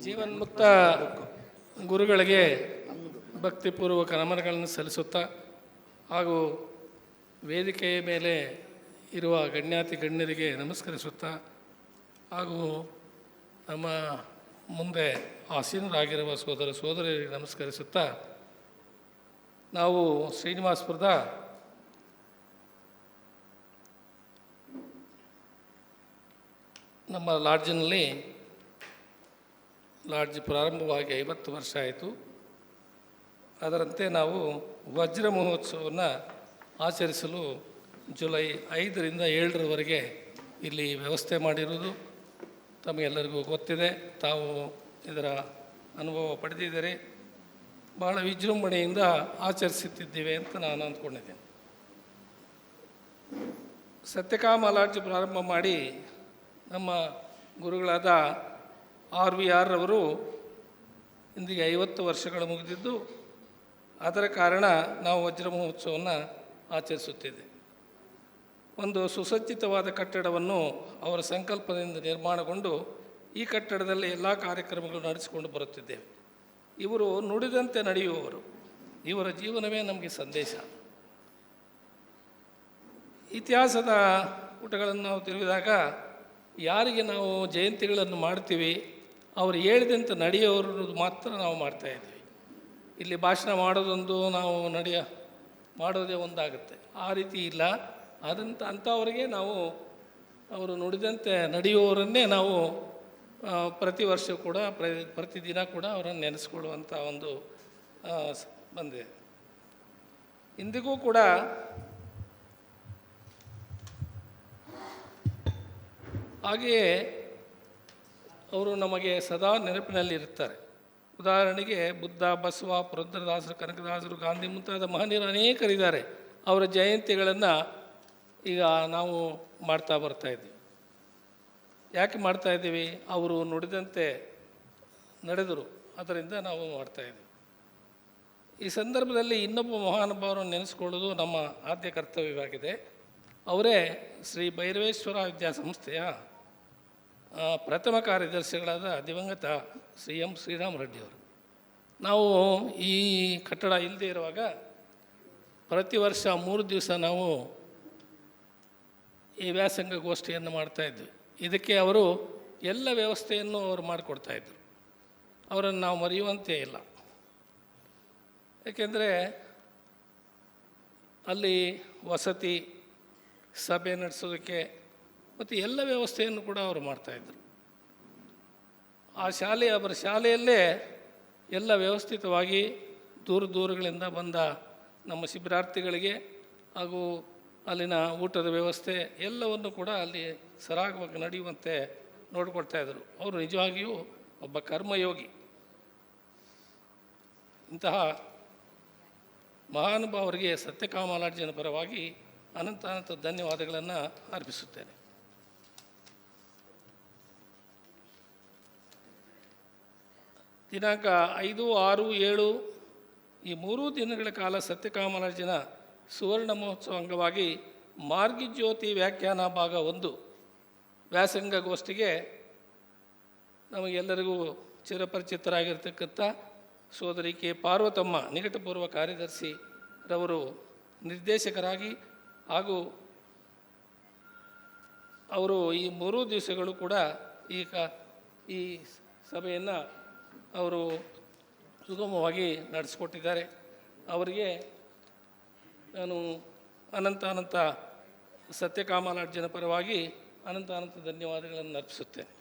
ಜೀವನ್ಮುಕ್ತ ಗುರುಗಳಿಗೆ ಭಕ್ತಿಪೂರ್ವಕ ನಮನಗಳನ್ನು ಸಲ್ಲಿಸುತ್ತಾ ಹಾಗೂ ವೇದಿಕೆಯ ಮೇಲೆ ಇರುವ ಗಣ್ಯಾತಿ ಗಣ್ಯರಿಗೆ ನಮಸ್ಕರಿಸುತ್ತಾ ಹಾಗೂ ನಮ್ಮ ಮುಂದೆ ಆಸೀನರಾಗಿರುವ ಸೋದರ ಸೋದರಿಯರಿಗೆ ನಮಸ್ಕರಿಸುತ್ತಾ ನಾವು ಶ್ರೀನಿವಾಸಪುರದ ನಮ್ಮ ಲಾಡ್ಜಿನಲ್ಲಿ ಲಾಡ್ಜ್ ಪ್ರಾರಂಭವಾಗಿ ಐವತ್ತು ವರ್ಷ ಆಯಿತು. ಅದರಂತೆ ನಾವು ವಜ್ರ ಮಹೋತ್ಸವವನ್ನು ಆಚರಿಸಲು ಜುಲೈ ಐದರಿಂದ ಏಳರವರೆಗೆ ಇಲ್ಲಿ ವ್ಯವಸ್ಥೆ ಮಾಡಿರುವುದು. ತಮಗೆಲ್ಲರಿಗೂ ಗೊತ್ತಿದೆ. ತಾವು ಇದರ ಅನುಭವ ಪಡೆದಿದ್ದೀರಿ. ಭಾಳ ವಿಜೃಂಭಣೆಯಿಂದ ಆಚರಿಸುತ್ತಿದ್ದೇವೆ ಅಂತ ನಾನು ಅಂದ್ಕೊಂಡಿದ್ದೇನೆ. ಸತ್ಯಕಾಮ ಲಾಡ್ಜ್ ಪ್ರಾರಂಭ ಮಾಡಿ ನಮ್ಮ ಗುರುಗಳಾದ ಆರ್ ವಿ ಆರ್ ಅವರು ಇಂದಿಗೆ ಐವತ್ತು ವರ್ಷಗಳು ಮುಗಿದಿದ್ದು, ಅದರ ಕಾರಣ ನಾವು ವಜ್ರ ಮಹೋತ್ಸವವನ್ನು ಆಚರಿಸುತ್ತಿದ್ದೆ. ಒಂದು ಸುಸಜ್ಜಿತವಾದ ಕಟ್ಟಡವನ್ನು ಅವರ ಸಂಕಲ್ಪದಿಂದ ನಿರ್ಮಾಣಗೊಂಡು ಈ ಕಟ್ಟಡದಲ್ಲಿ ಎಲ್ಲ ಕಾರ್ಯಕ್ರಮಗಳು ನಡೆಸಿಕೊಂಡು ಬರುತ್ತಿದ್ದೇವೆ. ಇವರು ನುಡಿದಂತೆ ನಡೆಯುವವರು. ಇವರ ಜೀವನವೇ ನಮಗೆ ಸಂದೇಶ. ಇತಿಹಾಸದ ಪುಟಗಳನ್ನು ನಾವು ತಿರುಗಿದಾಗ, ಯಾರಿಗೆ ನಾವು ಜಯಂತಿಗಳನ್ನು ಮಾಡ್ತೀವಿ ಅವರು ಹೇಳಿದಂತೆ ನಡೆಯೋರು ಮಾತ್ರ ನಾವು ಮಾಡ್ತಾಯಿದ್ವಿ ಇಲ್ಲಿ ಭಾಷಣ ಮಾಡೋದೊಂದು ನಾವು ನಡೆಯ, ಮಾಡೋದೇ ಒಂದಾಗುತ್ತೆ. ಆ ರೀತಿ ಇಲ್ಲ. ಅದಂತ, ಅಂಥವರಿಗೆ ನಾವು ಅವರು ನುಡಿದಂತೆ ನಡೆಯುವವರನ್ನೇ ನಾವು ಪ್ರತಿ ವರ್ಷ ಕೂಡ ಪ್ರ ಪ್ರತಿದಿನ ಕೂಡ ಅವರನ್ನು ನೆನೆಸ್ಕೊಳ್ಳುವಂಥ ಒಂದು ಬಂದಿದೆ. ಇಂದಿಗೂ ಕೂಡ ಹಾಗೆಯೇ ಅವರು ನಮಗೆ ಸದಾ ನೆನಪಿನಲ್ಲಿ ಇರ್ತಾರೆ ಉದಾಹರಣೆಗೆ ಬುದ್ಧ, ಬಸವ, ಪುರಂದರದಾಸರು, ಕನಕದಾಸರು, ಗಾಂಧಿ ಮುಂತಾದ ಮಹನೀಯರು ಅನೇಕರಿದ್ದಾರೆ. ಅವರ ಜಯಂತಿಗಳನ್ನು ಈಗ ನಾವು ಮಾಡ್ತಾ ಬರ್ತಾ ಇದ್ದೀವಿ. ಯಾಕೆ ಮಾಡ್ತಾಯಿದ್ದೀವಿ ಅವರು ನುಡಿದಂತೆ ನಡೆದರು. ಅದರಿಂದ ನಾವು ಮಾಡ್ತಾಯಿದ್ದೀವಿ ಈ ಸಂದರ್ಭದಲ್ಲಿ ಇನ್ನೊಬ್ಬ ಮಹಾನುಭಾವರನ್ನು ನೆನೆಸ್ಕೊಳ್ಳೋದು ನಮ್ಮ ಆದ್ಯ ಕರ್ತವ್ಯವಾಗಿದೆ. ಅವರೇ ಶ್ರೀ ಭೈರವೇಶ್ವರ ವಿದ್ಯಾಸಂಸ್ಥೆಯ ಪ್ರಥಮ ಕಾರ್ಯದರ್ಶಿಗಳಾದ ದಿವಂಗತ ಸಿ ಎಂ ಶ್ರೀರಾಮ್ ರೆಡ್ಡಿಯವರು ನಾವು ಈ ಕಟ್ಟಡ ಇಲ್ಲದೆ ಇರುವಾಗ ಪ್ರತಿ ವರ್ಷ ಮೂರು ದಿವಸ ನಾವು ಈ ವ್ಯಾಸಂಗ ಗೋಷ್ಠಿಯನ್ನು ಮಾಡ್ತಾಯಿದ್ವಿ ಇದಕ್ಕೆ ಅವರು ಎಲ್ಲ ವ್ಯವಸ್ಥೆಯನ್ನು ಅವರು ಮಾಡಿಕೊಡ್ತಾಯಿದ್ರು ಅವರನ್ನು ನಾವು ಮರೆಯುವಂತೆ ಇಲ್ಲ. ಏಕೆಂದರೆ ಅಲ್ಲಿ ವಸತಿ ಸಭೆ ನಡೆಸೋದಕ್ಕೆ ಮತ್ತು ಎಲ್ಲ ವ್ಯವಸ್ಥೆಯನ್ನು ಕೂಡ ಅವರು ಮಾಡ್ತಾಯಿದ್ರು ಆ ಶಾಲೆ, ಅವರ ಶಾಲೆಯಲ್ಲೇ ಎಲ್ಲ ವ್ಯವಸ್ಥಿತವಾಗಿ ದೂರ ದೂರಗಳಿಂದ ಬಂದ ನಮ್ಮ ಶಿಬಿರಾರ್ಥಿಗಳಿಗೆ ಹಾಗೂ ಅಲ್ಲಿನ ಊಟದ ವ್ಯವಸ್ಥೆ ಎಲ್ಲವನ್ನು ಕೂಡ ಅಲ್ಲಿ ಸರಾಗವಾಗಿ ನಡೆಯುವಂತೆ ನೋಡಿಕೊಡ್ತಾ ಇದ್ದರು. ಅವರು ನಿಜವಾಗಿಯೂ ಒಬ್ಬ ಕರ್ಮಯೋಗಿ. ಇಂತಹ ಮಹಾನುಭಾವರಿಗೆ ಸತ್ಯಕಾಮಲಾರ್ಜನ ಪರವಾಗಿ ಅನಂತ ಅನಂತ ಧನ್ಯವಾದಗಳನ್ನು ಅರ್ಪಿಸುತ್ತೇನೆ. ದಿನಾಂಕ ಐದು, ಆರು, ಏಳು ಈ ಮೂರೂ ದಿನಗಳ ಕಾಲ ಸತ್ಯಕಾಮರಾಜಿನ ಸುವರ್ಣ ಮಹೋತ್ಸವ ಅಂಗವಾಗಿ ಮಾರ್ಗಿಜ್ಯೋತಿ ವ್ಯಾಖ್ಯಾನ ಭಾಗ ಒಂದು ವ್ಯಾಸಂಗ ಗೋಷ್ಠಿಗೆ ನಮಗೆಲ್ಲರಿಗೂ ಚಿರಪರಿಚಿತರಾಗಿರ್ತಕ್ಕಂಥ ಸೋದರಿ ಕೆ. ಪಾರ್ವತಮ್ಮ ನಿಕಟಪೂರ್ವ ಕಾರ್ಯದರ್ಶಿ ರವರು ನಿರ್ದೇಶಕರಾಗಿ ಹಾಗೂ ಅವರು ಈ ಮೂರೂ ದಿವಸಗಳು ಕೂಡ ಈ ಕ ಈ ಸಭೆಯನ್ನು ಅವರು ಸುಗಮವಾಗಿ ನಡೆಸಿಕೊಟ್ಟಿದ್ದಾರೆ. ಅವರಿಗೆ ನಾನು ಅನಂತ ಅನಂತ ಸತ್ಯಕಾಮಾಲಾರ್ಜನ ಪರವಾಗಿ ಅನಂತ ಅನಂತ ಧನ್ಯವಾದಗಳನ್ನು ಅರ್ಪಿಸುತ್ತೇನೆ.